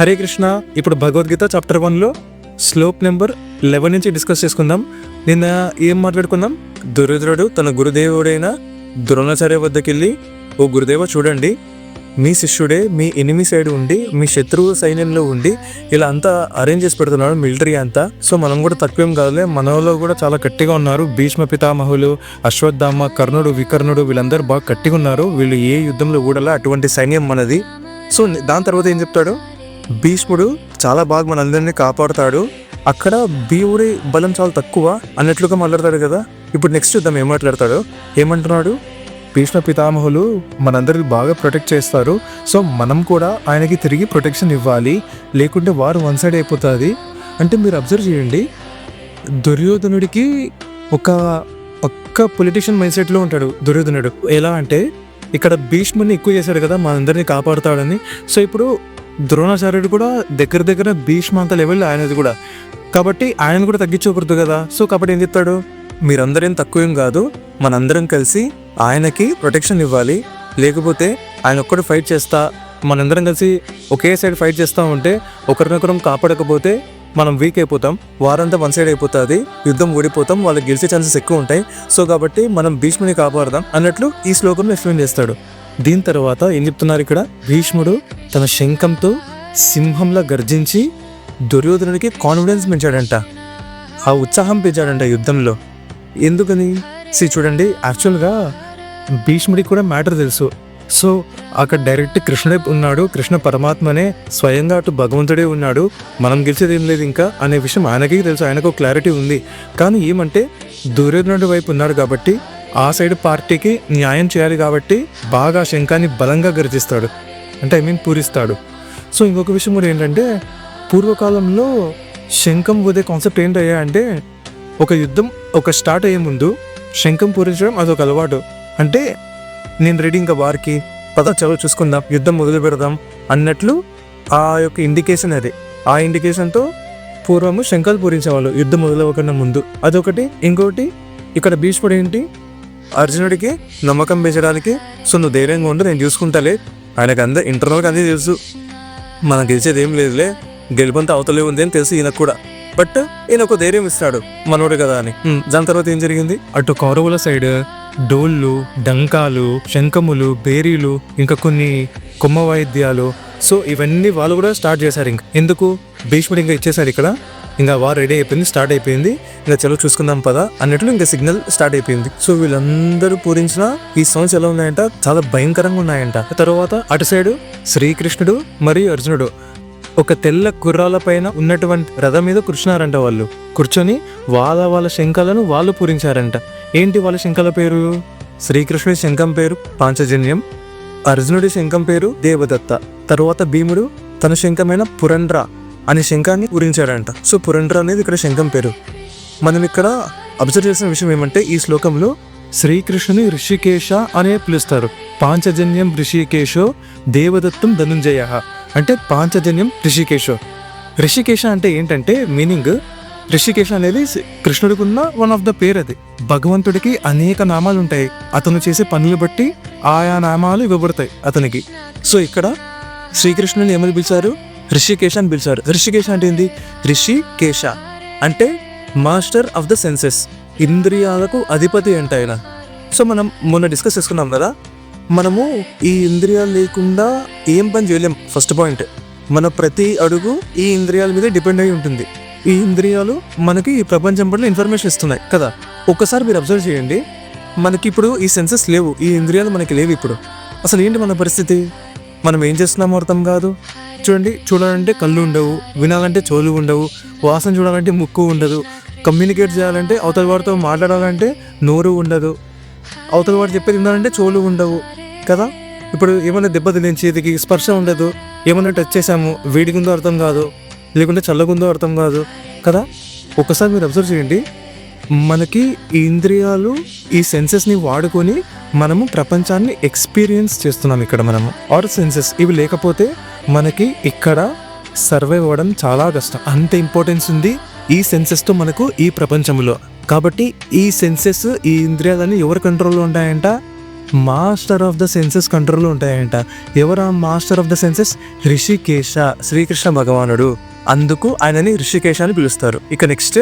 హరే కృష్ణ ఇప్పుడు భగవద్గీత చాప్టర్ వన్లో శ్లోక్ నెంబర్ లెవెన్ నుంచి డిస్కస్ చేసుకుందాం. నిన్న ఏం మాట్లాడుకుందాం దుర్యోధనుడు తన గురుదేవుడైన ద్రోణాచార్య వద్దకు వెళ్ళి ఓ గురుదేవ చూడండి మీ శిష్యుడే మీ ఎనిమి సైడ్ ఉండి మీ శత్రువు సైన్యంలో ఉండి ఇలా అంతా అరేంజ్ చేసి పెడుతున్నాడు మిలిటరీ అంతా. సో మనం కూడా తక్కువేం కాదులే మనలో కూడా చాలా గట్టిగా ఉన్నారు. భీష్మ పితామహులు అశ్వత్థామ కర్ణుడు వికర్ణుడు వీళ్ళందరూ బాగా గట్టిగా ఉన్నారు. వీళ్ళు ఏ యుద్ధంలో కూడా అటువంటి సైన్యం మనది. సో దాని తర్వాత ఏం చెప్తాడు? భీష్ముడు చాలా బాగా మనందరినీ కాపాడుతాడు. అక్కడ భీముడి బలం చాలా తక్కువ అన్నట్లుగా మాట్లాడతాడు కదా. ఇప్పుడు నెక్స్ట్ చూద్దాం ఏం మాట్లాడతాడు. ఏమంటున్నాడు? భీష్మ పితామహులు మనందరిని బాగా ప్రొటెక్ట్ చేస్తారు. సో మనం కూడా ఆయనకి తిరిగి ప్రొటెక్షన్ ఇవ్వాలి. లేకుంటే వారు వన్ సైడ్ అయిపోతుంది. అంటే మీరు అబ్జర్వ్ చేయండి. దుర్యోధనుడికి ఒక పక్క పొలిటీషియన్ మైండ్ సెట్లో ఉంటాడు దుర్యోధనుడు. ఎలా అంటే ఇక్కడ భీష్ముని ఎక్కువ చేశాడు కదా మనందరినీ కాపాడుతాడని. సో ఇప్పుడు ద్రోణాచార్యుడు కూడా దగ్గర దగ్గర భీష్మంత లెవెల్ ఆయనది కూడా. కాబట్టి ఆయన కూడా తగ్గించకూడదు కదా. సో కాబట్టి ఏం చెప్తాడు? మీరందరేం తక్కువేం కాదు. మనందరం కలిసి ఆయనకి ప్రొటెక్షన్ ఇవ్వాలి. లేకపోతే ఆయన ఒక్కడు ఫైట్ చేస్తా. మనందరం కలిసి ఒకే సైడ్ ఫైట్ చేస్తూ ఉంటే ఒకరినొకరం కాపాడకపోతే మనం వీక్ అయిపోతాం. వారంతా వన్ సైడ్ అయిపోతుంది. యుద్ధం ఓడిపోతాం. వాళ్ళకి గెలిచే ఛాన్సెస్ ఎక్కువ ఉంటాయి. సో కాబట్టి మనం భీష్ముని కాపాడదాం అన్నట్లు ఈ శ్లోకంలో ఎక్స్ప్లెయిన్ చేస్తాడు. దీని తర్వాత ఏం చెప్తున్నారు ఇక్కడ? భీష్ముడు తన శంఖంతో సింహంలా గర్జించి దుర్యోధనుడికి కాన్ఫిడెన్స్ పెంచాడంట. ఆ ఉత్సాహం పెంచాడంట యుద్ధంలో. ఎందుకని? సి చూడండి యాక్చువల్గా భీష్ముడికి కూడా మ్యాటర్ తెలుసు. సో అక్కడ డైరెక్ట్ కృష్ణుడే ఉన్నాడు కృష్ణ పరమాత్మనే స్వయంగా అటు భగవంతుడే ఉన్నాడు మనం గెలిచేది ఏం లేదు ఇంకా అనే విషయం ఆయనకి తెలుసు ఆయనకు క్లారిటీ ఉంది. కానీ ఏమంటే దుర్యోధనుడి వైపు ఉన్నాడు కాబట్టి ఆ సైడ్ పార్టీకి న్యాయం చేయాలి కాబట్టి బాగా శంఖాన్ని బలంగా గర్జిస్తాడు. అంటే ఐ మీన్ పూరిస్తాడు. సో ఇంకొక విషయం కూడా ఏంటంటే పూర్వకాలంలో శంఖం ఊదే కాన్సెప్ట్ ఏంటయ్యా అంటే ఒక యుద్ధం ఒక స్టార్ట్ అయ్యే ముందు శంఖం పూరించడం అదొక అలవాటు. అంటే నేను రెడీ ఇంకా వారికి పద చదువు చూసుకుందాం యుద్ధం మొదలు పెడదాం అన్నట్లు ఆ యొక్క ఇండికేషన్ అది. ఆ ఇండికేషన్తో పూర్వము శంఖాలు పూరించేవాళ్ళు యుద్ధం మొదలవ్వకుండా ముందు. అదొకటి. ఇంకోటి ఇక్కడ భీష్ముడు ఏంటి? అర్జునుడికి నమ్మకం పెంచడానికి సో నువ్వు ధైర్యంగా ఉండి నేను చూసుకుంటాలే ఆయనకు అంద ఇంటర్నల్గా అన్నీ తెలుసు. మనం గెలిచేది ఏం లేదులే. గెలుపంతా అవతలే ఉంది అని తెలుసు ఈయనకు కూడా. బట్ ఈయన ఒక ధైర్యం ఇస్తాడు మనోడు కదా అని. దాని తర్వాత ఏం జరిగింది? అటు కౌరవుల సైడ్ డోళ్ళు డంకాలు శంఖములు బేరీలు ఇంకా కొన్ని కొమ్మ వాయిద్యాలు. సో ఇవన్నీ వాళ్ళు కూడా స్టార్ట్ చేశారు ఇంక. ఎందుకు? భీష్ముడు ఇంకా ఇచ్చేసారు ఇక్కడ. ఇంకా వారు రెడీ అయిపోయింది స్టార్ట్ అయిపోయింది. ఇంకా చలో చూసుకుందాం పదా అన్నట్లు ఇంకా సిగ్నల్ స్టార్ట్ అయిపోయింది. సో వీళ్ళందరూ పూరించిన ఈ సాంగ్స్ ఎలా ఉన్నాయంట? చాలా భయంకరంగా ఉన్నాయంట. తర్వాత అటు సైడు శ్రీకృష్ణుడు మరియు అర్జునుడు ఒక తెల్ల కుర్రాల పైన ఉన్నటువంటి రథం మీద కూర్చున్నారంట వాళ్ళు. కూర్చొని వాళ్ళ వాళ్ళ శంఖాలను వాళ్ళు పూరించారంట. ఏంటి వాళ్ళ శంఖల పేరు? శ్రీకృష్ణుడి శంఖం పేరు పాంచజన్యం అర్జునుడి శంఖం పేరు దేవదత్త. తరువాత భీముడు తన శంఖమైన పురండ్రా. అనే శంఖాన్ని పూరించాడంట సో పురండ్ర అనేది ఇక్కడ శంఖం పేరు. మనం ఇక్కడ అబ్జర్వ్ చేసిన విషయం ఏమంటే ఈ శ్లోకంలో శ్రీకృష్ణుని ఋషికేశ అనే పిలుస్తారు. పాంచజన్యం ఋషికేశో దేవదత్తం ధనుంజయ. అంటే పాంచజన్యం ఋషికేశో. ఋషికేశ అంటే ఏంటంటే మీనింగ్ ఋషికేశ అనేది సి- కృష్ణుడికి ఉన్న వన్ ఆఫ్ ద పేరు అది. భగవంతుడికి అనేక నామాలు ఉంటాయి. అతను చేసే పనులు బట్టి ఆయా నామాలు ఇవ్వబడతాయి అతనికి. సో ఇక్కడ శ్రీకృష్ణుని ఏమని పిలిచారు? ఋషికేశ అని పిలిచారు. ఋషికేశ అంటే ఏంది? ఋషికేశ అంటే మాస్టర్ ఆఫ్ ద సెన్సెస్. ఇంద్రియాలకు అధిపతి అంటే ఆయన. సో మనం మొన్న డిస్కస్ చేసుకున్నాం కదా మనము ఈ ఇంద్రియాలు లేకుండా ఏం పని చేయలేం. First point. మన ప్రతి అడుగు ఈ ఇంద్రియాల మీద డిపెండ్ అయి ఉంటుంది. ఈ ఇంద్రియాలు మనకి ఈ ప్రపంచం పట్ల ఇన్ఫర్మేషన్ ఇస్తున్నాయి కదా. ఒక్కసారి మీరు అబ్జర్వ్ చేయండి. మనకి ఇప్పుడు ఈ సెన్సెస్ లేవు. ఈ ఇంద్రియాలు మనకి లేవు ఇప్పుడు. అసలు ఏంటి మన పరిస్థితి? మనం ఏం చేస్తున్నామో అర్థం కాదు. చూడండి చూడాలంటే కళ్ళు ఉండవు వినాలంటే చెవులు ఉండవు వాసన చూడాలంటే ముక్కు ఉండదు. కమ్యూనికేట్ చేయాలంటే అవతల వాడితో మాట్లాడాలంటే నోరు ఉండదు. అవతల వాడు చెప్పేది వినాలంటే చెవులు ఉండవు కదా? ఇప్పుడు ఏమైనా దెబ్బ తినే చేతికి స్పర్శ ఉండదు ఏమైనా టచ్ చేసాము వేడిగుందో అర్థం కాదు లేకుంటే చల్లగుందో అర్థం కాదు కదా? ఒకసారి మీరు అబ్జర్వ్ చేయండి మనకి ఈ ఇంద్రియాలు ఈ సెన్సెస్ని వాడుకొని మనము ప్రపంచాన్ని ఎక్స్పీరియన్స్ చేస్తున్నాం ఇక్కడ మనము. ఆర్ సెన్సెస్ ఇవి లేకపోతే మనకి ఇక్కడ సర్వైవ్ అవ్వడం చాలా కష్టం. అంత ఇంపార్టెన్స్ ఉంది ఈ సెన్సెస్తో మనకు ఈ ప్రపంచంలో. కాబట్టి ఈ సెన్సెస్ ఈ ఇంద్రియాలన్నీ ఎవరి కంట్రోల్లో ఉంటాయంట? మాస్టర్ ఆఫ్ ద సెన్సెస్ కంట్రోల్లో ఉంటాయంట. ఎవరు ఆ master of the senses Hrishikesha Sri Krishna భగవానుడు. అందుకు ఆయనని రిషికేశ అని పిలుస్తారు. ఇక నెక్స్ట్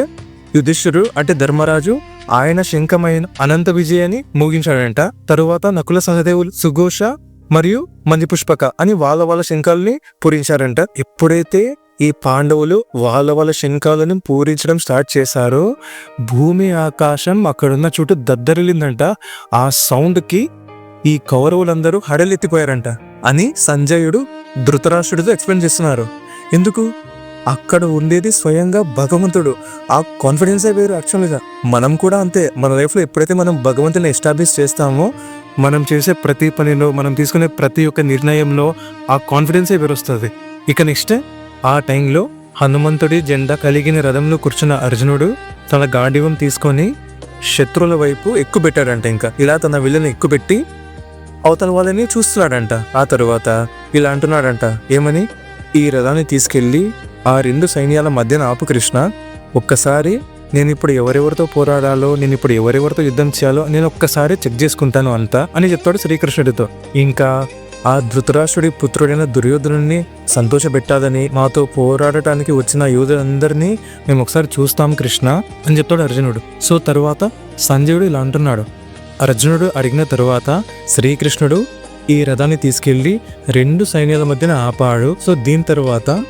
యుధిష్ఠుడు అంటే ధర్మరాజు ఆయన శంఖమైన అనంత విజయాన్ని ముగించాడంట. తరువాత నకుల సహదేవులు సుఘోష మరియు మందిపుష్పక అని వాళ్ళ వాళ్ళ శంఖాలని పూరించారంట. ఎప్పుడైతే ఈ పాండవులు వాళ్ళ వాళ్ళ శంఖాలను పూరించడం స్టార్ట్ చేశారో భూమి ఆకాశం అక్కడున్న చుట్టూ దద్దరిల్లిందంట. ఆ సౌండ్కి ఈ కౌరవులందరూ హడలెత్తిపోయారంట అని సంజయుడు ధృతరాష్ట్రుడితో ఎక్స్ప్లెయిన్ చేస్తున్నారు. ఎందుకు? అక్కడ ఉండేది స్వయంగా భగవంతుడు. ఆ కాన్ఫిడెన్సే వేరు యాక్చువల్గా. మనం కూడా అంతే. మన లైఫ్లో ఎప్పుడైతే మనం భగవంతుని ఎస్టాబ్లిష్ చేస్తామో మనం చేసే ప్రతి పనిలో మనం తీసుకునే ప్రతి ఒక్క నిర్ణయంలో ఆ కాన్ఫిడెన్సే పెరుస్తుంది ఇక నెక్స్ట్ ఆ టైంలో హనుమంతుడి జెండా కలిగిన రథంలో కూర్చున్న అర్జునుడు తన గాండివం తీసుకొని శత్రువుల వైపు ఎక్కుపెట్టాడంట ఇంకా. ఇలా తన విల్లని ఎక్కుపెట్టి అవతల వాళ్ళని చూస్తున్నాడంట. ఆ తరువాత ఇలా అంటున్నాడంట ఏమని? ఈ రథాన్ని తీసుకెళ్ళి ఆ రెండు సైన్యాల మధ్యన ఆపు కృష్ణ. ఒక్కసారి నేను ఇప్పుడు ఎవరెవరితో పోరాడాలో నేను ఇప్పుడు ఎవరెవరితో యుద్ధం చేయాలో నేను ఒక్కసారి చెక్ చేసుకుంటాను అంతా అని చెప్తాడు శ్రీకృష్ణుడితో. ఇంకా ఆ ధృతరాష్ట్రుడి పుత్రుడైన దుర్యోధనుని సంతోషపెట్టాలని మాతో పోరాడటానికి వచ్చిన యోధులందరినీ మేము ఒకసారి చూస్తాం కృష్ణ అని చెప్తాడు అర్జునుడు. సో తరువాత సంజయుడు ఇలా అంటున్నాడు. అర్జునుడు అడిగిన తరువాత శ్రీకృష్ణుడు ఈ రథాన్ని తీసుకెళ్ళి రెండు సైన్యాల మధ్యన ఆపాడు. సో దీని తర్వాత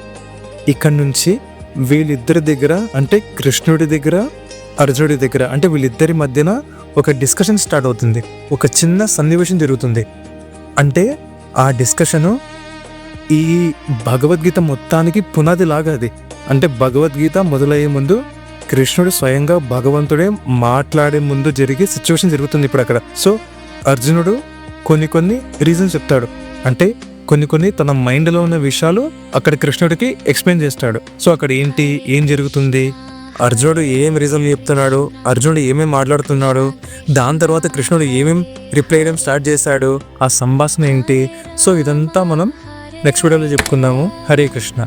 ఇక్కడి నుంచి వీళ్ళిద్దరి దగ్గర అంటే కృష్ణుడి దగ్గర అర్జునుడి దగ్గర అంటే వీళ్ళిద్దరి మధ్యన ఒక డిస్కషన్ స్టార్ట్ అవుతుంది. ఒక చిన్న సన్నివేశం జరుగుతుంది. అంటే ఆ డిస్కషను ఈ భగవద్గీత మొత్తానికి పునాది లాగా అది. అంటే భగవద్గీత మొదలయ్యే ముందు కృష్ణుడు స్వయంగా భగవంతుడే మాట్లాడే ముందు జరిగే సిచ్యువేషన్ జరుగుతుంది ఇప్పుడు అక్కడ సో అర్జునుడు కొన్ని కొన్ని రీజన్స్ చెప్తాడు. అంటే కొన్ని కొన్ని తన మైండ్లో ఉన్న విషయాలు అక్కడ కృష్ణుడికి ఎక్స్ప్లెయిన్ చేస్తాడు. సో అక్కడ ఏంటి ఏం జరుగుతుంది? అర్జునుడు ఏం రీజన్ చెప్తున్నాడు? అర్జునుడు ఏమేమి మాట్లాడుతున్నాడు? దాని తర్వాత కృష్ణుడు ఏమేం రిప్లై చేయడం స్టార్ట్ చేశాడు? ఆ సంభాషణ ఏంటి? సో ఇదంతా మనం నెక్స్ట్ వీడియోలో చెప్పుకుందాము. హరే కృష్ణ.